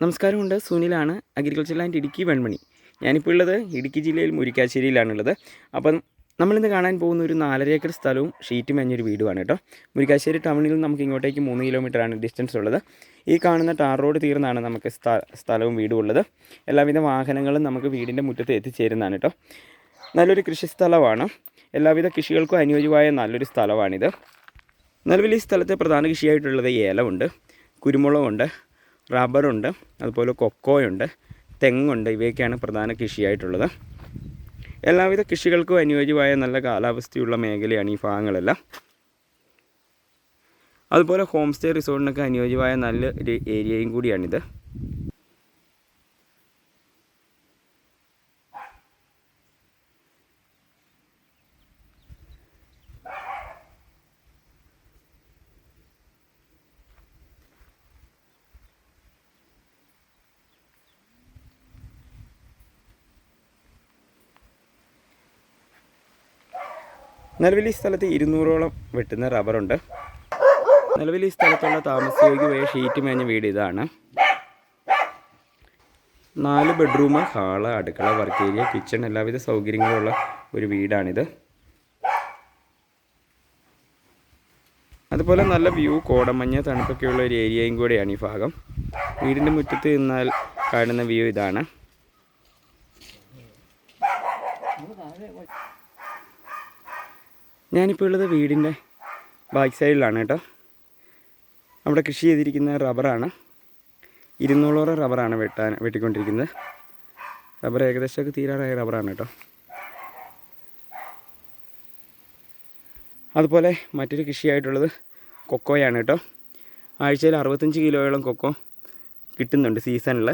നമസ്കാരമുണ്ട്. സുനിലാണ് agriculture land Idukki Venmani. ഞാനിപ്പോൾ ഉള്ളത് ഇടുക്കി ജില്ലയിൽ മുരിക്കാശ്ശേരിയിലാണുള്ളത്. അപ്പം നമ്മളിന്ന് കാണാൻ പോകുന്ന ഒരു നാലര ഏക്കർ സ്ഥലവും ഷീറ്റ് മേഞ്ഞൊരു വീടുമാണ് കേട്ടോ. മുരിക്കാശ്ശേരി ടൗണിൽ നിന്ന് നമുക്ക് ഇങ്ങോട്ടേക്ക് മൂന്ന് കിലോമീറ്ററാണ് ഡിസ്റ്റൻസ് ഉള്ളത്. ഈ കാണുന്ന ടാർ റോഡ് തീർന്നാണ് നമുക്ക് സ്ഥലവും വീടും ഉള്ളത്. എല്ലാവിധ വാഹനങ്ങളും നമുക്ക് വീടിന്റെ മുറ്റത്ത് എത്തിച്ചേരുന്നതാണ് കേട്ടോ. നല്ലൊരു കൃഷി സ്ഥലമാണ് എല്ലാവിധ കൃഷികൾക്കും അനുയോജ്യമായ നല്ലൊരു സ്ഥലമാണിത്. നിലവിൽ ഈ സ്ഥലത്തെ പ്രധാന കൃഷിയായിട്ടുള്ളത് ഏലമുണ്ട് കുരുമുളകുണ്ട് റബ്ബറുണ്ട് അതുപോലെ കൊക്കോയുണ്ട് തെങ്ങുണ്ട് ഇവയൊക്കെയാണ് പ്രധാന കൃഷിയായിട്ടുള്ളത്. എല്ലാവിധ കൃഷികൾക്കും അനുയോജ്യമായ നല്ല കാലാവസ്ഥയുള്ള മേഖലയാണ് ഈ ഭാഗങ്ങളെല്ലാം. അതുപോലെ ഹോം സ്റ്റേ റിസോർട്ടിനൊക്കെ അനുയോജ്യമായ നല്ല ഒരു ഏരിയയും കൂടിയാണിത്. നിലവിൽ ഈ സ്ഥലത്ത് ഇരുന്നൂറോളം വെട്ടുന്ന റബ്ബറുണ്ട്. നിലവിൽ ഈ സ്ഥലത്തുള്ള താമസയോഗ്യമായ ഷീറ്റ് മേഞ്ഞ വീട് ഇതാണ്. നാല് ബെഡ്റൂം ഹാൾ അടുക്കള വർക്ക് ഏരിയ കിച്ചൺ എല്ലാവിധ സൗകര്യങ്ങളുള്ള ഒരു വീടാണിത്. അതുപോലെ നല്ല വ്യൂ കോടമഞ്ഞ് തണുപ്പൊക്കെയുള്ള ഒരു ഏരിയയും കൂടെയാണ് ഈ ഭാഗം. വീടിന്റെ മുറ്റത്ത് നിന്നാൽ കാണുന്ന വ്യൂ ഇതാണ്. ഞാനിപ്പോൾ ഉള്ളത് വീടിന്റെ ബാക്ക് സൈഡിലാണ് കേട്ടോ. അവിടെ കൃഷി ചെയ്തിരിക്കുന്ന റബ്ബറാണ്. ഇരുന്നൂറോളം റബ്ബറാണ് വെട്ടാൻ വെട്ടിക്കൊണ്ടിരിക്കുന്നത്. റബ്ബർ ഏകദേശമൊക്കെ തീരാറായ റബ്ബറാണ് കേട്ടോ. അതുപോലെ മറ്റൊരു കൃഷിയായിട്ടുള്ളത് കൊക്കോയാണ് കേട്ടോ. ആഴ്ചയിൽ അറുപത്തഞ്ച് കിലോയോളം കൊക്കോ കിട്ടുന്നുണ്ട് സീസണിൽ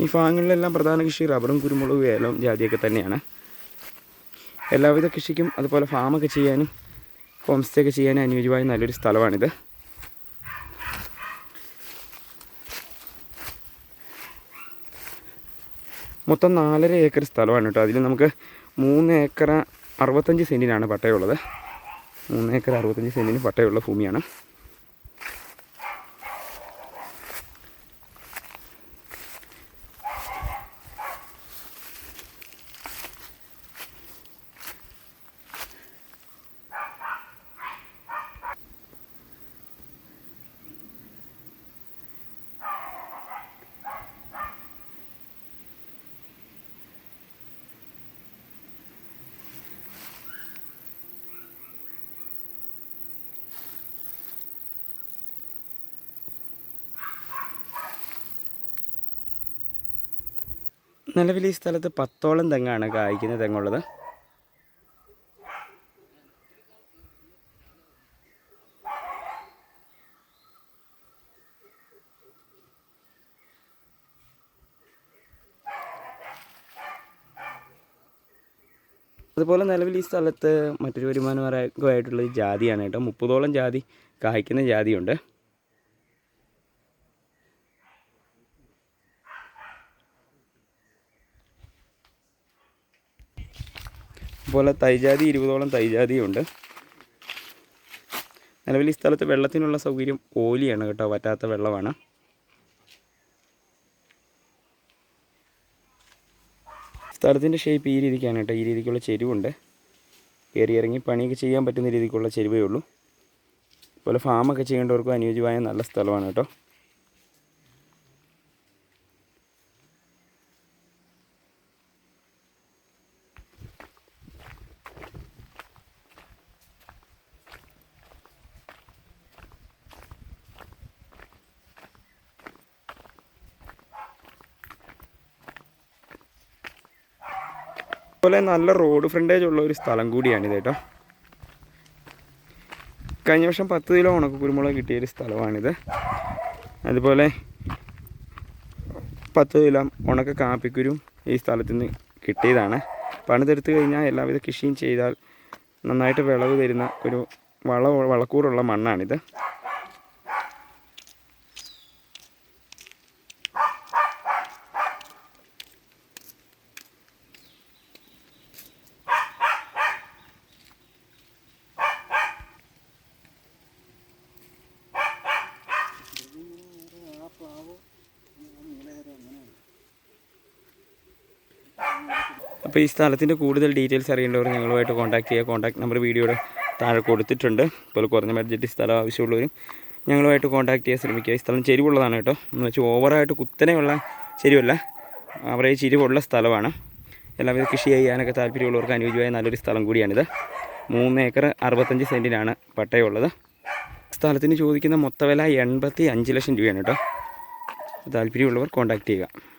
ഈ ഭാഗങ്ങളിലെല്ലാം പ്രധാന കൃഷി റബ്ബറും കുരുമുളകും ഏലവും ജാതിയൊക്കെ തന്നെയാണ്. എല്ലാവിധ കൃഷിക്കും അതുപോലെ ഫാമൊക്കെ ചെയ്യാനും ഹോം സ്റ്റേ ഒക്കെ ചെയ്യാനും അനുയോജ്യമായ നല്ലൊരു സ്ഥലമാണിത്. മൊത്തം നാലര ഏക്കർ സ്ഥലമാണ് കേട്ടോ. അതിൽ നമുക്ക് മൂന്ന് ഏക്കർ അറുപത്തഞ്ച് സെന്റിനാണ് പട്ടയമുള്ളത് മൂന്ന് ഏക്കർ അറുപത്തഞ്ച് സെന്റിന് പട്ടയമുള്ള ഭൂമിയാണ്. നിലവിൽ ഈ സ്ഥലത്ത് പത്തോളം തെങ്ങാണ് കായ്ക്കുന്ന തെങ്ങുള്ളത്. അതുപോലെ നിലവിൽ ഈ സ്ഥലത്ത് മറ്റൊരു വരുമാനമാർഗമായിട്ടുള്ളത് ജാതിയാണ് കേട്ടോ. മുപ്പതോളം ജാതി കായ്ക്കുന്ന ജാതിയുണ്ട്. അതുപോലെ തൈജാതി ഇരുപതോളം തൈജാതിയുണ്ട്. നിലവിൽ ഈ സ്ഥലത്ത് വെള്ളത്തിനുള്ള സൗകര്യം ഓലിയാണ് കേട്ടോ വറ്റാത്ത വെള്ളമാണ്. സ്ഥലത്തിന്റെ ഷേപ്പ് ഈ രീതിക്കാണ് കേട്ടോ ഈ രീതിക്കുള്ള ചെരുവുണ്ട്. കയറി ഇറങ്ങി പണിയൊക്കെ ചെയ്യാൻ പറ്റുന്ന രീതിക്കുള്ള ചെരുവേ ഉള്ളൂ. അതുപോലെ ഫാമൊക്കെ ചെയ്യേണ്ടവർക്കും അനുയോജ്യമായ നല്ല സ്ഥലമാണ് കേട്ടോ. അതുപോലെ നല്ല റോഡ് ഫ്രണ്ടേജ് ഉള്ള ഒരു സ്ഥലം കൂടിയാണിത് കേട്ടോ. കഴിഞ്ഞ വർഷം പത്ത് കിലോ ഉണക്ക കുരുമുളക് കിട്ടിയ ഒരു സ്ഥലമാണിത്. അതുപോലെ പത്ത് കിലോ ഉണക്ക കാപ്പിക്കുരും ഈ സ്ഥലത്ത് നിന്ന് കിട്ടിയതാണ് പണിതെടുത്ത് കഴിഞ്ഞാൽ എല്ലാവിധ കൃഷിയും ചെയ്താൽ നന്നായിട്ട് വിളവ് തരുന്ന ഒരു വള വളക്കൂറുള്ള മണ്ണാണിത്. അപ്പോൾ ഈ സ്ഥലത്തിന്റെ കൂടുതൽ ഡീറ്റെയിൽസ് അറിയേണ്ടവർ ഞങ്ങളുമായിട്ട് കോൺടാക്ട് ചെയ്യുക. കോൺടാക്ട് നമ്പർ വീഡിയോയുടെ താഴെ കൊടുത്തിട്ടുണ്ട്. ഇപ്പോൾ കുറഞ്ഞ ബഡ്ജറ്റ് സ്ഥലം ആവശ്യമുള്ളവരും ഞങ്ങളുമായിട്ട് കോൺടാക്ട് ചെയ്യാൻ ശ്രമിക്കുക. ഈ സ്ഥലം ചെരിവുള്ളതാണ് കേട്ടോ. എന്ന് വെച്ചാൽ ഓവറായിട്ട് കുത്തനെയുള്ള ചെരിവല്ല. അവരെ ചെരിവുള്ള സ്ഥലമാണ്. എല്ലാവരും കൃഷി ചെയ്യാനൊക്കെ താല്പര്യമുള്ളവർക്ക് അനുയോജ്യമായ നല്ലൊരു സ്ഥലം കൂടിയാണിത്. മൂന്ന് ഏക്കർ അറുപത്തഞ്ച് സെന്റിനാണ് പട്ടയമുള്ളത്. സ്ഥലത്തിന് ചോദിക്കുന്ന മൊത്തവില എൺപത്തി അഞ്ച് ലക്ഷം രൂപയാണ് കേട്ടോ. താല്പര്യമുള്ളവർ കോൺടാക്ട് ചെയ്യുക.